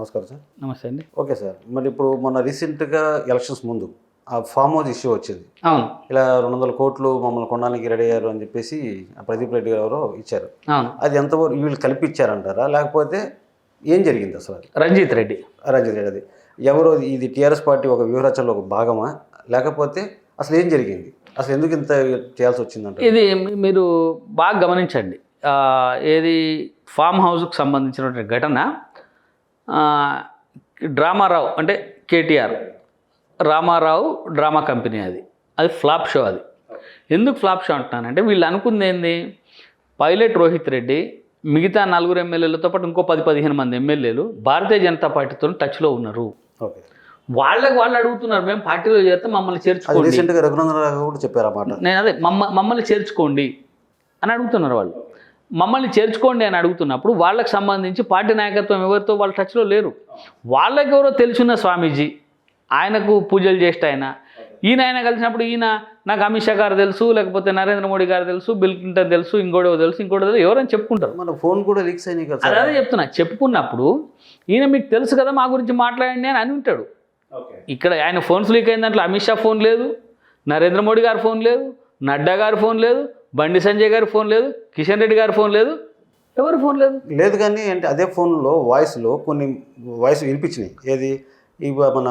నమస్కారం సార్. నమస్తే అండి. Okay sir. మరి ఇప్పుడు మొన్న రీసెంట్గా ఎలక్షన్స్ ముందు ఆ ఫామ్ హౌస్ ఇష్యూ వచ్చింది. అవును. ఇలా రెండు వందల కోట్లు మమ్మల్ని కొనడానికి రెడీ అయ్యారు అని చెప్పేసి ఆ ప్రదీప్ రెడ్డి గారు ఇచ్చారు. అవును. అది ఎంతవరకు వీళ్ళు కలిపి ఇచ్చారంటారా లేకపోతే ఏం జరిగింది అసలు అది? రంజిత్ రెడ్డి. రంజిత్ రెడ్డి అది. ఎవరో ఇది టీఆర్ఎస్ పార్టీ ఒక వ్యూహరచనలో ఒక భాగమా? లేకపోతే అసలు ఏం జరిగింది? అసలు ఎందుకు ఇంత చేయాల్సి వచ్చిందంట ఇది మీ- మీరు బాగా గమనించండి. ఆ, ఏది ఫామ్ హౌస్కి సంబంధించినటువంటి ఘటన డ్రామారావు అంటే కేటీఆర్. రామారావు డ్రామా కంపెనీ అది. అది ఫ్లాప్ షో అది. ఎందుకు ఫ్లాప్ షో అంటున్నానంటే వీళ్ళు అనుకుంది ఏంది? పైలట్ రోహిత్ రెడ్డి మిగతా నలుగురు ఎమ్మెల్యేలతో పాటు ఇంకో పది పదిహేను మంది ఎమ్మెల్యేలు భారతీయ జనతా పార్టీతో టచ్లో ఉన్నారు. ఓకే. వాళ్ళకి వాళ్ళు అడుగుతున్నారు మేము పార్టీలో చేరితే మమ్మల్ని చేర్చుకోండి. రీసెంట్గా రఘునందన్ రావు కూడా చెప్పారు నేను అదే మమ్మ మమ్మల్ని చేర్చుకోండి అని అడుగుతున్నారు వాళ్ళు. మమ్మల్ని చేర్చుకోండి అని అడుగుతున్నప్పుడు వాళ్ళకి సంబంధించి పార్టీ నాయకత్వం ఎవరితో వాళ్ళ టచ్లో లేరు. వాళ్ళకి ఎవరో తెలుసున్న స్వామీజీ ఆయనకు పూజలు చేస్తే ఆయన ఈయన ఆయన కలిసినప్పుడు ఈయన నాకు అమిత్ షా గారు తెలుసు లేకపోతే నరేంద్ర మోడీ గారు తెలుసు బిల్ క్లింటన్ తెలుసు ఇంకోటో తెలుసు ఇంకోటో తెలుసు ఎవరైనా చెప్పుకుంటారు. మన ఫోన్ కూడా లీక్స్ అయినాయి కదా అదే సార్. అదే చెప్తున్నా చెప్పుకున్నప్పుడు ఈయన మీకు తెలుసు కదా మా గురించి మాట్లాడండి అని అని ఉంటాడు. ఓకే. ఇక్కడ ఆయన ఫోన్స్ లీక్ అయిన దాంట్లో అమిత్ షా ఫోన్ లేదు నరేంద్ర మోడీ గారి ఫోన్ లేదు నడ్డా గారి ఫోన్ లేదు బండి సంజయ్ గారి ఫోన్ లేదు కిషన్ రెడ్డి గారి ఫోన్ లేదు. ఎవరి ఫోన్ లేదు? లేదు కానీ అంటే అదే ఫోన్లో వాయిస్లో కొన్ని వాయిస్ వినిపించినాయి. ఏది? ఇవ మన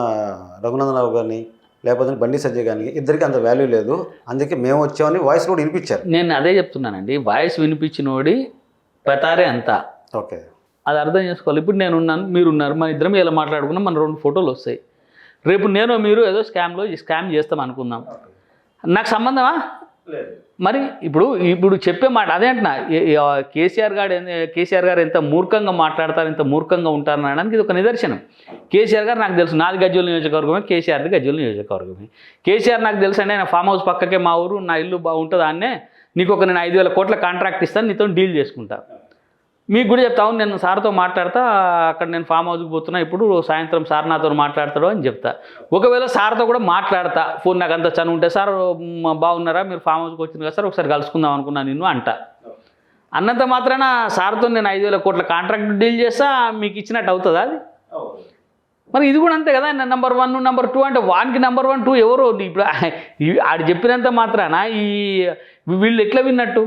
రఘునందనరావు గారిని లేకపోతే బండి సంజయ్ గారిని ఇద్దరికి అంత వాల్యూ లేదు. అందుకే మేము వచ్చామని వాయిస్ కూడా వినిపించారు. నేను అదే చెప్తున్నానండి వాయిస్ వినిపించినోడి పెతారే అంతా. ఓకే. అది అర్థం చేసుకోవాలి. ఇప్పుడు నేను ఉన్నాను మీరు ఉన్నారు మన ఇద్దరం ఇలా మాట్లాడుకున్నాం మన రెండు ఫోటోలు వస్తాయి. రేపు నేను మీరు ఏదో స్కామ్లో స్కామ్ చేస్తాం అనుకుందాం. నాకు సంబంధమా? మరి ఇప్పుడు ఇప్పుడు చెప్పే మాట అదే అంటున్నా. కేసీఆర్ గారు కేసీఆర్ గారు ఎంత మూర్ఖంగా మాట్లాడతారు ఎంత మూర్ఖంగా ఉంటారు అనడానికి ఇది ఒక నిదర్శనం. కేసీఆర్ గారు నాకు తెలుసు నాది గజ్జల నియోజకవర్గమే కేసీఆర్ది గజ్జల నియోజకవర్గమే. కేసీఆర్ నాకు తెలుసు అండి ఆయన ఫామ్ హౌస్ పక్కకే మా ఊరు నా ఇల్లు బాగుంటుంది అన్నే నీకు ఒక నేను ఐదు వేల కోట్ల కాంట్రాక్ట్ ఇస్తాను నీతో డీల్ చేసుకుంటాను మీకు కూడా చెప్తా నేను సార్తో మాట్లాడతా అక్కడ నేను ఫామ్ హౌస్కి పోతున్నా ఇప్పుడు సాయంత్రం సార్ నాతో మాట్లాడతాడు అని చెప్తా. ఒకవేళ సార్తో కూడా మాట్లాడతా ఫోన్ నాకు అంత చనువు ఉంటే సార్ బాగున్నారా మీరు ఫామ్ హౌస్కి వచ్చింది కదా సార్ ఒకసారి కలుసుకుందాం అనుకున్నాను నిన్ను అంట. అన్నంత మాత్రాన సార్తో నేను ఐదు వేల కోట్ల కాంట్రాక్ట్ డీల్ చేస్తా మీకు ఇచ్చినట్టు అవుతుందా అది? మరి ఇది కూడా అంతే కదా నెంబర్ వన్ నెంబర్ టూ అంటే వానికి నెంబర్ వన్ టూ ఎవరు ఇప్పుడు ఆడు చెప్పినంత మాత్రాన ఈ వీళ్ళు ఎట్లా విన్నట్టు?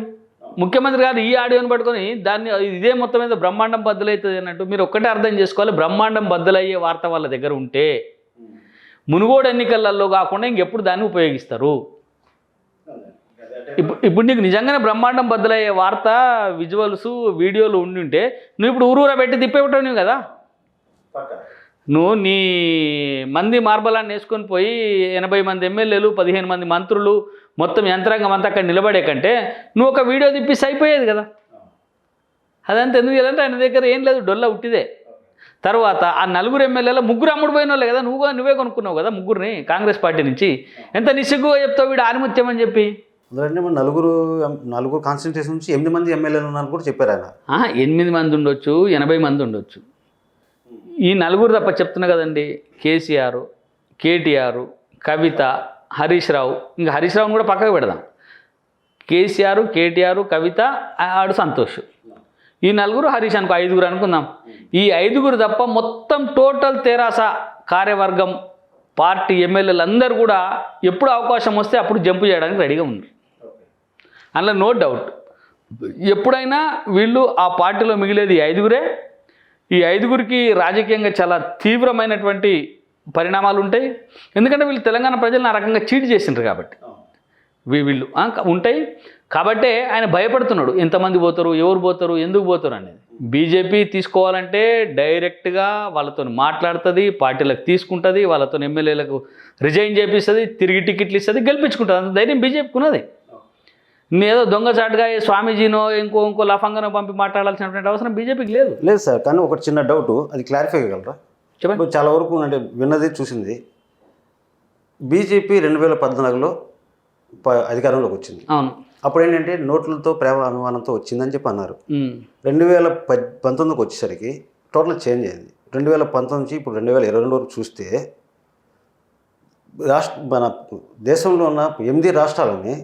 ముఖ్యమంత్రి గారు ఈ ఆడియోని పట్టుకొని దాన్ని ఇదే మొత్తం మీద బ్రహ్మాండం బద్దలవుతుంది అన్నట్టు మీరు ఒక్కటే అర్థం చేసుకోవాలి. బ్రహ్మాండం బద్దలయ్యే వార్త వాళ్ళ దగ్గర ఉంటే మునుగోడు ఎన్నికలలో కాకుండా ఇంకెప్పుడు దాన్ని ఉపయోగిస్తారు? ఇప్పుడు ఇప్పుడు నీకు నిజంగానే బ్రహ్మాండం బద్దలయ్యే వార్త విజువల్స్ వీడియోలు ఉండి ఉంటే నువ్వు ఇప్పుడు ఊరూరా పెట్టి తిప్పేవిటావు నువ్వు కదా? నువ్వు నీ మంది మార్బలాన్ని వేసుకొని పోయి ఎనభై మంది ఎమ్మెల్యేలు పదిహేను మంది మంత్రులు మొత్తం యంత్రాంగం అంతా అక్కడ నిలబడే కంటే నువ్వు ఒక వీడియో తిప్పిస్తే అయిపోయేది కదా. అదంతా ఎందుకు చేయాలంటే ఆయన దగ్గర ఏం లేదు డొల్ల ఉట్టిదే. తర్వాత ఆ నలుగురు ఎమ్మెల్యేల ముగ్గురు అమ్ముడు పోయిన వాళ్ళే కదా నువ్వు నువ్వే కొనుక్కున్నావు కదా ముగ్గురిని కాంగ్రెస్ పార్టీ నుంచి. ఎంత నిస్సిగ్గుగా చెప్తావు వీడు ఆనిముత్యం అని చెప్పి? నలుగురు నలుగురు కాన్స్టిట్యూషన్ నుంచి ఎనిమిది మంది ఎమ్మెల్యేలు ఉన్నారు కూడా చెప్పారు ఆయన. ఎనిమిది మంది ఉండొచ్చు ఎనభై మంది ఉండొచ్చు. ఈ నలుగురు తప్ప చెప్తున్నా కదండి. కేసీఆర్ కేటీఆర్ కవిత హరీష్ రావు. ఇంకా హరీష్ రావుని కూడా పక్కకు పెడదాం. కేసీఆర్ కేటీఆర్ కవిత ఆడు సంతోష్. ఈ నలుగురు హరీష్ అనుకో ఐదుగురు అనుకుందాం. ఈ ఐదుగురు తప్ప మొత్తం టోటల్ తెరాస కార్యవర్గం పార్టీ ఎమ్మెల్యేలు అందరూ కూడా ఎప్పుడు అవకాశం వస్తే అప్పుడు జంప్ చేయడానికి రెడీగా ఉన్నారు అందులో నో డౌట్. ఎప్పుడైనా వీళ్ళు ఆ పార్టీలో మిగిలేది ఐదుగురే ఈ ఐదుగురికి రాజకీయంగా చాలా తీవ్రమైనటువంటి పరిణామాలు ఉంటాయి. ఎందుకంటే వీళ్ళు తెలంగాణ ప్రజలను ఆ రకంగా చీట్ చేసిండ్రు కాబట్టి. వీళ్ళు ఉంటాయి. కాబట్టే ఆయన భయపడుతున్నాడు. ఎంతమంది పోతారు ఎవరు పోతారు ఎందుకు పోతారు అనేది. బీజేపీ తీసుకోవాలంటే డైరెక్ట్గా వాళ్ళతో మాట్లాడుతుంది పార్టీలకు తీసుకుంటుంది వాళ్ళతో ఎమ్మెల్యేలకు రిజైన్ చేపిస్తుంది తిరిగి టికెట్లు ఇస్తుంది గెలిపించుకుంటుంది. అంత ధైర్యం బీజేపీకి ఉన్నది. నేదో దొంగచాటుగా ఏ స్వామీజీనో ఇంకో ఇంకో లఫంగానో పంపి మాట్లాడాల్సినటువంటి అవసరం బీజేపీకి లేదు. లేదు సార్ కానీ ఒక చిన్న డౌట్ అది క్లారిఫై చేయగలరా? చెప్పండి. చాలా వరకు అంటే విన్నది చూసింది. బీజేపీ రెండు వేల పద్నాలుగులో అధికారంలోకి వచ్చింది. అవును. అప్పుడు ఏంటంటే నోట్లతో ప్రేమ అభిమానంతో వచ్చిందని చెప్పి అన్నారు. రెండు వేల పద్ పంతొమ్మిదికి వచ్చేసరికి టోటల్ చేంజ్ అయింది. రెండు వేల పంతొమ్మిది నుంచి ఇప్పుడు రెండు వేల ఇరవై రెండు వరకు చూస్తే రాష్ట్ర మన దేశంలో ఉన్న ఎనిమిది రాష్ట్రాలని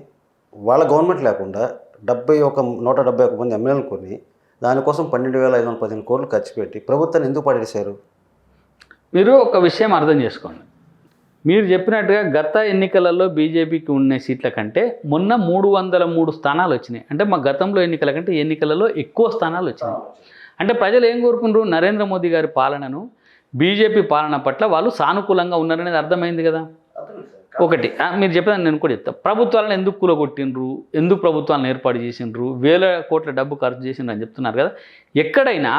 వాళ్ళ గవర్నమెంట్ లేకుండా డెబ్బై ఒక నూట డెబ్బై ఒక మంది ఎమ్మెల్యేలు కొని దానికోసం పన్నెండు వేల ఐదు వందల పదిహేను కోట్లు ఖర్చు పెట్టి ప్రభుత్వాన్ని ఎందుకు పడేశారు? మీరు ఒక విషయం అర్థం చేసుకోండి. మీరు చెప్పినట్టుగా గత ఎన్నికలలో బీజేపీకి ఉన్న సీట్ల కంటే మొన్న మూడు వందల మూడు స్థానాలు వచ్చినాయి. అంటే మా గతంలో ఎన్నికల కంటే ఎన్నికలలో ఎక్కువ స్థానాలు వచ్చినాయి. అంటే ప్రజలు ఏం కోరుకుంటారు నరేంద్ర మోదీ గారి పాలనను బీజేపీ పాలన పట్ల వాళ్ళు సానుకూలంగా ఉన్నారనేది అర్థమైంది కదా. ఒకటి. మీరు చెప్పేదాన్ని నేను కూడా చెప్తా. ప్రభుత్వాలను ఎందుకు కూలగొట్టిండ్రు? ఎందుకు ప్రభుత్వాలను ఏర్పాటు చేసిండ్రు? వేల కోట్ల డబ్బు ఖర్చు చేసిండ్రు అని చెప్తున్నారు కదా. ఎక్కడైనా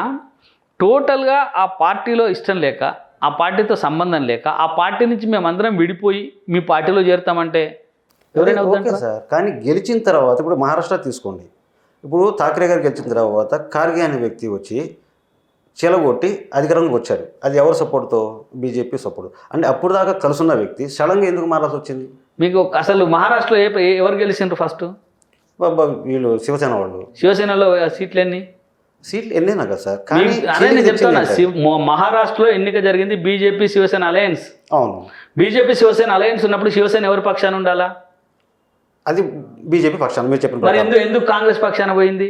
టోటల్గా ఆ పార్టీలో ఇష్టం లేక ఆ పార్టీతో సంబంధం లేక ఆ పార్టీ నుంచి మేమందరం విడిపోయి మీ పార్టీలో చేరుతామంటే ఎవరైనా ఓకే? సార్. కానీ గెలిచిన తర్వాత ఇప్పుడు మహారాష్ట్ర తీసుకోండి. ఇప్పుడు ఠాక్రే గారు గెలిచిన తర్వాత ఖార్గే అనే వ్యక్తి వచ్చి చెలగొట్టి అధికారంలోకి వచ్చారు అది ఎవరు సపోర్ట్తో? BJP support. అంటే అప్పుడు దాకా కలుసున్న వ్యక్తి సడన్గా ఎందుకు మారాల్సి వచ్చింది? మీకు అసలు మహారాష్ట్రలో ఏ ఎవరు గెలిచిండ్రు ఫస్ట్? బాబా వీళ్ళు శివసేన వాళ్ళు. శివసేనలో సీట్లు ఎన్ని సీట్లు ఎన్నేనా కదా సార్. కానీ అదే నేను మహారాష్ట్రలో ఎన్నిక జరిగింది బీజేపీ శివసేన అలయన్స్. అవును. బీజేపీ శివసేన అలయన్స్ ఉన్నప్పుడు శివసేన ఎవరి పక్షాన ఉండాలా? అది బీజేపీ పక్షాన మీరు చెప్పిన మరి. ఎందుకు ఎందుకు కాంగ్రెస్ పక్షాన పోయింది?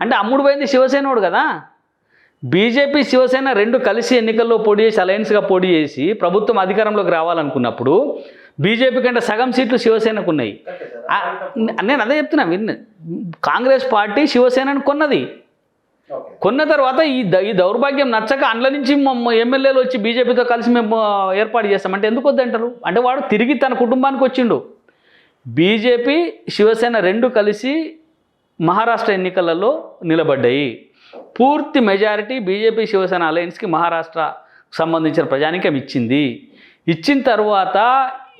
అంటే అమ్ముడు పోయింది శివసేనోడు కదా. బీజేపీ శివసేన రెండు కలిసి ఎన్నికల్లో పోటీ చేసి అలయన్స్గా పోటీ చేసి ప్రభుత్వం అధికారంలోకి రావాలనుకున్నప్పుడు బీజేపీ కంటే సగం సీట్లు శివసేనకు ఉన్నాయి నేను అదే చెప్తున్నా విన్ కాంగ్రెస్ పార్టీ శివసేనను కొన్నది. కొన్న తర్వాత ఈ ద- ఈ దౌర్భాగ్యం నచ్చక అండ్ల నుంచి ఎమ్మెల్యేలు వచ్చి బీజేపీతో కలిసి మేము ఏర్పాటు చేస్తామంటే ఎందుకు వద్దంటారు? అంటే వాడు తిరిగి తన కుటుంబానికి వచ్చిండు. బీజేపీ శివసేన రెండు కలిసి మహారాష్ట్ర ఎన్నికలలో నిలబడ్డాయి. పూర్తి మెజారిటీ బీజేపీ శివసేన అలయన్స్కి మహారాష్ట్ర సంబంధించిన ప్రజానికం ఇచ్చింది. ఇచ్చిన తర్వాత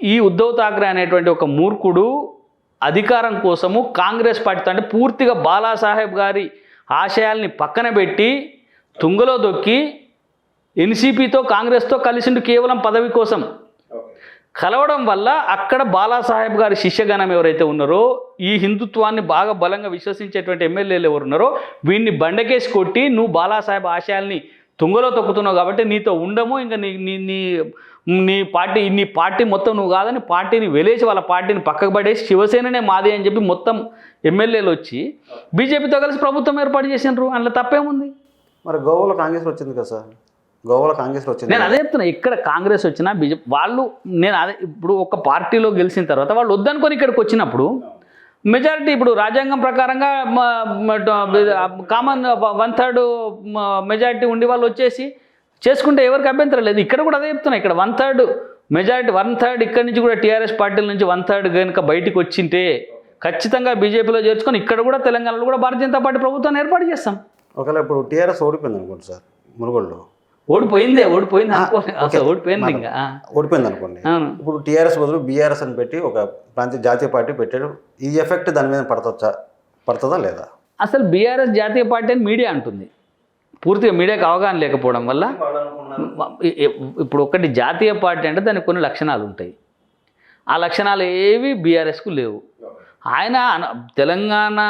ఈ ఉద్ధవ్ థాక్రే అనేటువంటి ఒక మూర్ఖుడు అధికారం కోసము కాంగ్రెస్ పార్టీతో అంటే పూర్తిగా బాలాసాహెబ్ గారి ఆశయాల్ని పక్కన పెట్టి తుంగలో దొక్కి ఎన్సీపీతో కాంగ్రెస్తో కలిసిండు కేవలం పదవి కోసం. కలవడం వల్ల అక్కడ బాలాసాహెబ్ గారి శిష్యగణం ఎవరైతే ఉన్నారో ఈ హిందుత్వాన్ని బాగా బలంగా విశ్వసించేటువంటి ఎమ్మెల్యేలు ఎవరు ఉన్నారో వీడిని బండకేసి కొట్టి నువ్వు బాలాసాహెబ్ ఆశయాల్ని తుంగలో తొక్కుతున్నావు కాబట్టి నీతో ఉండము ఇంకా నీ నీ నీ నీ పార్టీ నీ పార్టీ మొత్తం నువ్వు కాదని పార్టీని వెలేసి వాళ్ళ పార్టీని పక్కకు పడేసి శివసేననే మాది అని చెప్పి మొత్తం ఎమ్మెల్యేలు వచ్చి బీజేపీతో కలిసి ప్రభుత్వం ఏర్పాటు చేసినారు. అందులో తప్పేముంది? మరి గోవాలో కాంగ్రెస్ వచ్చింది కదా సార్. గోవాలో కాంగ్రెస్ వచ్చింది. నేను అదే చెప్తున్నా ఇక్కడ కాంగ్రెస్ వచ్చినా బీజేపీ వాళ్ళు నేను అదే ఇప్పుడు ఒక పార్టీలో గెలిచిన తర్వాత వాళ్ళు వద్దనుకొని ఇక్కడికి వచ్చినప్పుడు మెజారిటీ ఇప్పుడు రాజ్యాంగం ప్రకారంగా కామన్ వన్ థర్డ్ మెజారిటీ ఉండి వాళ్ళు వచ్చేసి చేసుకుంటే ఎవరికి అభ్యంతరం లేదు. ఇక్కడ కూడా అదే చెప్తున్నా ఇక్కడ one third majority one third ఇక్కడ నుంచి కూడా టీఆర్ఎస్ పార్టీల నుంచి వన్ థర్డ్ కనుక బయటికి వచ్చింటే ఖచ్చితంగా బీజేపీలో చేర్చుకొని ఇక్కడ కూడా తెలంగాణలో కూడా భారతీయ జనతా పార్టీ ప్రభుత్వాన్ని ఏర్పాటు చేస్తాం. ఒకవేళ ఇప్పుడు టీఆర్ఎస్ ఓడిపోయింది అనుకోండి సార్ మునుగోడులో. ఓడిపోయిందే ఓడిపోయింది అనుకో ఓకే. అసలు ఓడిపోయింది ఇంకా. ఓడిపోయింది అనుకోండి. ఇప్పుడు టీఆర్ఎస్ బదులు బీఆర్ఎస్ అని పెట్టి ఒక ప్రాంతీయ జాతీయ పార్టీ పెట్టాడు. ఈ ఎఫెక్ట్ దాని మీద పడతొచ్చా? పడుతుందా లేదా? అసలు బీఆర్ఎస్ జాతీయ పార్టీ అని మీడియా అంటుంది. పూర్తిగా మీడియాకి అవగాహన లేకపోవడం వల్ల ఇప్పుడు ఒకటి జాతీయ పార్టీ అంటే దానికి కొన్ని లక్షణాలు ఉంటాయి. ఆ లక్షణాలు ఏవి బీఆర్ఎస్కు లేవు. ఆయన తెలంగాణ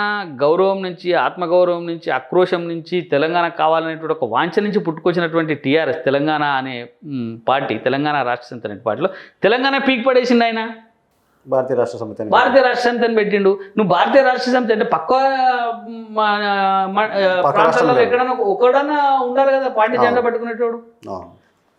గౌరవం నుంచి ఆత్మగౌరవం నుంచి ఆక్రోశం నుంచి తెలంగాణ కావాలనేటువంటి ఒక వాంఛ నుంచి పుట్టుకొచ్చినటువంటి టీఆర్ఎస్ తెలంగాణ అనే పార్టీ తెలంగాణ రాష్ట్ర సమితి అనే పార్టీలో తెలంగాణ పీక్ పడేసింది ఆయన. భారతీయ రాష్ట్ర సమితి భారతీయ రాష్ట్ర సమితి అని పెట్టిండు. నువ్వు భారతీయ రాష్ట్ర సమితి అంటే పక్క ప్రాంతాల్లో. ఎక్కడన్నా ఒకడన్నా ఉండాలి కదా పార్టీ జెండా పట్టుకునేటోడు.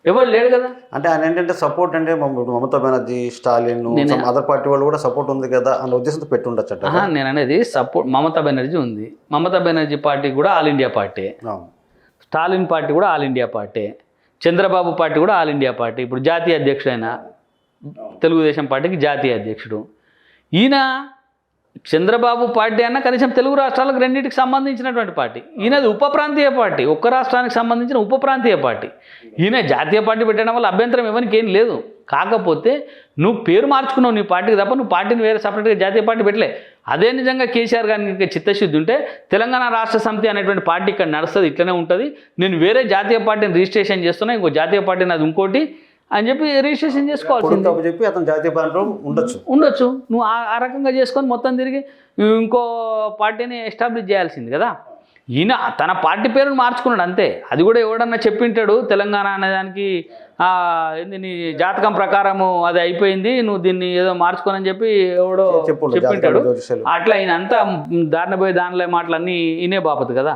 ఎవరు లేడు కదా. అంటే ఆయన ఏంటంటే సపోర్ట్ అంటే మమ- మమతా బెనర్జీ స్టాలిన్ అదర్ పార్టీ వాళ్ళు కూడా సపోర్ట్ ఉంది కదా అన్న ఉద్దేశంతో పెట్టి ఉండొచ్చట ఆహా, నేను అనేది సపోర్ట్ మమతా బెనర్జీ ఉంది. మమతా బెనర్జీ పార్టీ కూడా all India party. Stalin party కూడా all India party. Chandrababu party కూడా ఆల్ ఇండియా పార్టీ. ఇప్పుడు జాతీయ అధ్యక్షుడు ఆయన తెలుగుదేశం పార్టీకి జాతీయ అధ్యక్షుడు. ఈయన చంద్రబాబు పార్టీ అన్న కనీసం తెలుగు రాష్ట్రాలకు రెండింటికి సంబంధించినటువంటి పార్టీ. ఈయనది ఉప ప్రాంతీయ పార్టీ ఒక్క రాష్ట్రానికి సంబంధించిన ఉప ప్రాంతీయ పార్టీ. ఈయన జాతీయ పార్టీ పెట్టడం వల్ల అభ్యంతరం ఎవరికి ఏం లేదు. కాకపోతే నువ్వు పేరు మార్చుకున్నావు నీ పార్టీకి తప్ప నువ్వు పార్టీని వేరే సపరేట్గా జాతీయ పార్టీ పెట్టలే. అదే నిజంగా కేసీఆర్ గారికి చిత్తశుద్ధి ఉంటే తెలంగాణ రాష్ట్ర సమితి అనేటువంటి పార్టీ ఇక్కడ నడుస్తుంది ఇట్లనే ఉంటుంది. నేను వేరే జాతీయ పార్టీని రిజిస్ట్రేషన్ చేస్తున్నా ఇంకో జాతీయ పార్టీని అది ఇంకోటి. అని చెప్పి రిజిస్ట్రేషన్ చేసుకోవాల్సింది. చెప్పి అతను జాతీయ పార్టీలో ఉండొచ్చు. ఉండొచ్చు. నువ్వు ఆ రకంగా చేసుకొని మొత్తం తిరిగి ఇంకో పార్టీని ఎస్టాబ్లిష్ చేయాల్సింది కదా. ఈయన తన పార్టీ పేరును మార్చుకున్నాడు అంతే. అది కూడా ఎవడన్నా చెప్పింటాడు తెలంగాణ అనే దానికి ఆ, ఏంది నీ జాతకం ప్రకారము అది అయిపోయింది నువ్వు దీన్ని ఏదో మార్చుకోనని చెప్పి ఎవడో చెప్పింటాడు. అట్లా ఈయన అంతా దారిన పోయి దానిలో మాటలన్నీ ఇనే బాపతు కదా.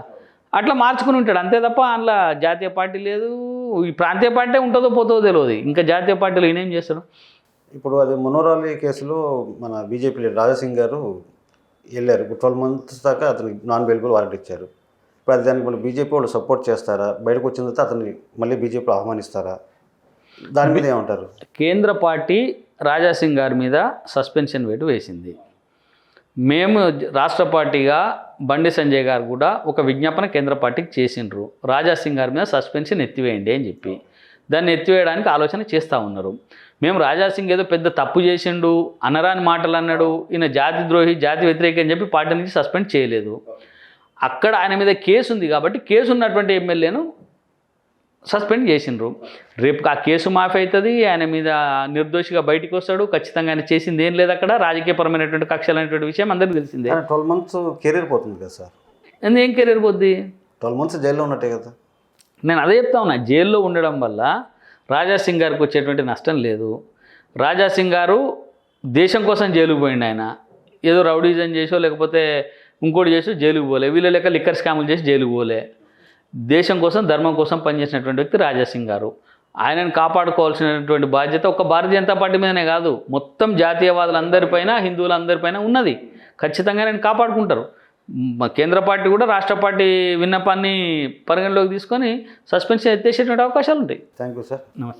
అట్లా మార్చుకుని ఉంటాడు. అంతే తప్ప అందులో జాతీయ పార్టీ లేదు ఈ ప్రాంతీయ పార్టీ ఉంటుందో పోతుందో తెలియదు ఇంకా జాతీయ పార్టీలు ఈయన చేస్తాడు? ఇప్పుడు అది మునోరాలి కేసులో మన బీజేపీ లీడర్ రాజాసింగ్ గారు వెళ్ళారు. ట్వెల్వ్ మంత్స్ దాకా అతనికి నాన్ బెయిలబుల్ వారెంట్ ఇచ్చారు. ఇప్పుడు అది దానికి మళ్ళీ బీజేపీ వాళ్ళు సపోర్ట్ చేస్తారా? బయటకు వచ్చిన తర్వాత అతన్ని మళ్ళీ బీజేపీలో ఆహ్వానిస్తారా? దాని మీద ఏమంటారు? కేంద్ర పార్టీ రాజాసింగ్ గారి మీద సస్పెన్షన్ వేటు వేసింది. మేము రాష్ట్ర పార్టీగా బండి సంజయ్ గారు కూడా ఒక విజ్ఞాపన కేంద్ర పార్టీకి చేసిండ్రు. రాజాసింగ్ గారి మీద సస్పెన్షన్ ఎత్తివేయండి అని చెప్పి. దాన్ని ఎత్తివేయడానికి ఆలోచన చేస్తూ ఉన్నారు. మేము రాజాసింగ్ ఏదో పెద్ద తప్పు చేసిండు అనరాని మాటలు అన్నాడు ఈయన జాతి ద్రోహి జాతి వ్యతిరేకి అని చెప్పి పార్టీ నుంచి సస్పెండ్ చేయలేదు. అక్కడ ఆయన మీద కేసు ఉంది కాబట్టి కేసు ఉన్నటువంటి ఎమ్మెల్యేను సస్పెండ్ చేసిండ్రు. రేపు ఆ కేసు మాఫీ అవుతుంది ఆయన మీద నిర్దోషిగా బయటికి వస్తాడు ఖచ్చితంగా ఆయన చేసింది ఏం లేదు అక్కడ రాజకీయపరమైనటువంటి కక్షలు అనేటువంటి విషయం అందరికీ తెలిసిందే. ట్వెల్వ్ మంత్స్ కెరీర్ పోతుంది కదా సార్. ఎందుకు ఏం కెరీర్ పోద్ది? ట్వెల్వ్ మంత్స్ జైల్లో ఉన్నట్టే కదా. నేను అదే చెప్తా ఉన్నా జైల్లో ఉండడం వల్ల రాజాసింగ్ గారికి వచ్చేటువంటి నష్టం లేదు. రాజాసింగ్ గారు దేశం కోసం జైలుకు పోయిండు ఆయన. ఏదో రౌడీజం చేసో లేకపోతే ఇంకోటి చేసో జైలుకు పోలే. వీళ్ళ లెక్క లిక్కర్ స్కాములు చేసి జైలుకు పోలే. దేశం కోసం ధర్మం కోసం పనిచేసినటువంటి వ్యక్తి రాజాసింగ్ గారు. ఆయనను కాపాడుకోవాల్సినటువంటి బాధ్యత ఒక భారతీయ జనతా పార్టీ మీదనే కాదు. మొత్తం జాతీయవాదులందరిపైన హిందువులందరిపైన ఉన్నది. ఖచ్చితంగా నేను కాపాడుకుంటారు. కేంద్ర పార్టీ కూడా రాష్ట్ర పార్టీ విన్నపాన్ని పరిగణలోకి తీసుకొని సస్పెన్షన్ ఎత్తేసేటువంటి అవకాశాలు ఉంటాయి థ్యాంక్ యూ సార్. నమస్తే.